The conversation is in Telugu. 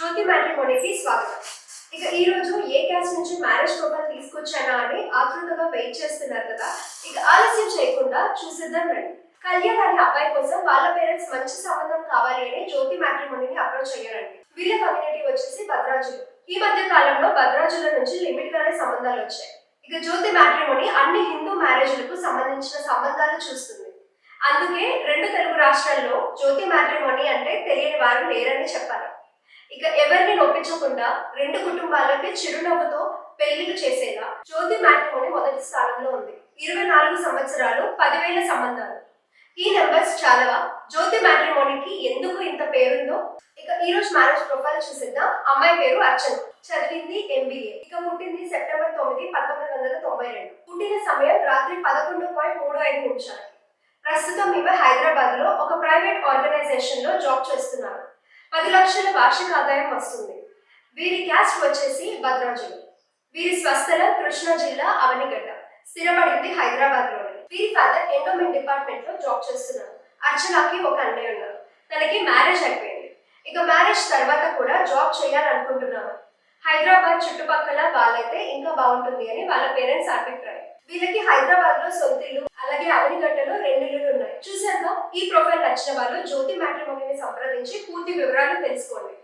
జ్యోతి మ్యాట్రిమోనీకి స్వాగతం. ఇక ఈ రోజు ఏ క్యాస్ట్ నుంచి మ్యారేజ్ ప్రొఫైల్ తీసుకొచ్చానా అని ఆతృతగా వెయిట్ చేస్తున్నారు కదా. ఇక ఆలస్యం చేయకుండా చూసిద్దాం రండి. కళ్యాణ్ అనే అబ్బాయి కోసం వాళ్ళ పేరెంట్స్ మంచి సంబంధం కావాలి అని జ్యోతి మ్యాట్రిమోనీని అప్రోచ్ అయ్యారండి. వీళ్ళ కమ్యూనిటీ వచ్చేసి భద్రాజులు. ఈ మధ్య కాలంలో భద్రాజుల నుంచి లిమిట్ గానే సంబంధాలు వచ్చాయి. ఇక జ్యోతి మ్యాట్రిమోని అన్ని హిందూ మ్యారేజ్లకు సంబంధించిన సంబంధాలు చూస్తుంది. అందుకే రెండు తెలుగు రాష్ట్రాల్లో జ్యోతి మ్యాట్రిమోని అంటే తెలియని వారు లేరని చెప్పాలి. ఇక ఎవరిని నొప్పించకుండా రెండు కుటుంబాలకి చిరునవ్వుతో పెళ్ళిలు చేసేలా జ్యోతి మ్యాట్రిమోని మొదటి స్థానంలో ఉంది. ఇరవై నాలుగు సంవత్సరాలు పదివేల సంబంధాలు. ఈ నెంబర్స్ చాలా జ్యోతి మ్యాట్రిమోనికి ఎందుకు ఇంత పేరుందో? ఇక ఈ రోజు మ్యారేజ్ ప్రొఫైల్ చూసిద్దాం. అమ్మాయి పేరు అర్చన. చదివింది ఎంబీఏ ఇక పుట్టింది సెప్టెంబర్ తొమ్మిది పంతొమ్మిది వందల తొంభై రెండు. పుట్టిన సమయం రాత్రి పదకొండు పాయింట్ మూడు ఐదు నిమిషాలు ప్రస్తుతం ఈమె హైదరాబాద్లో ఒక ప్రైవేట్ ఆర్గనైజేషన్లో జాబ్ చేస్తున్నారు. లక్షల వార్షిక ఆదాయం వస్తుంది. వీరి క్యాస్ట్ వచ్చేసి భద్రాజులు వీరి స్వస్థల కృష్ణా జిల్లా అవనిగడ్డ. స్థిరపడింది హైదరాబాద్లోనే వీరి ఫాదర్ ఎండోమెంట్ డిపార్ట్మెంట్లో జాబ్ చేస్తున్నారు. అర్చనకి ఒక అన్నయ్య ఉన్నారు. తనకి మ్యారేజ్ అయిపోయింది. ఇక మ్యారేజ్ తర్వాత కూడా జాబ్ చేయాలనుకుంటున్నాను హైదరాబాద్ చుట్టుపక్కల వాళ్ళైతే ఇంకా బాగుంటుంది అని వాళ్ళ పేరెంట్స్ అభిప్రాయం. వీళ్ళకి హైదరాబాద్లో సొంతిల్లు అలాగే అవనిగడ్డలో రెండు ఇల్లులు ఉన్నాయి. చూసాక ఈ ప్రొఫైల్ నచ్చిన వాళ్ళు జ్యోతి మ్యాట్రిమోనీని పూర్తి వివరాలు తెలుసుకోండి.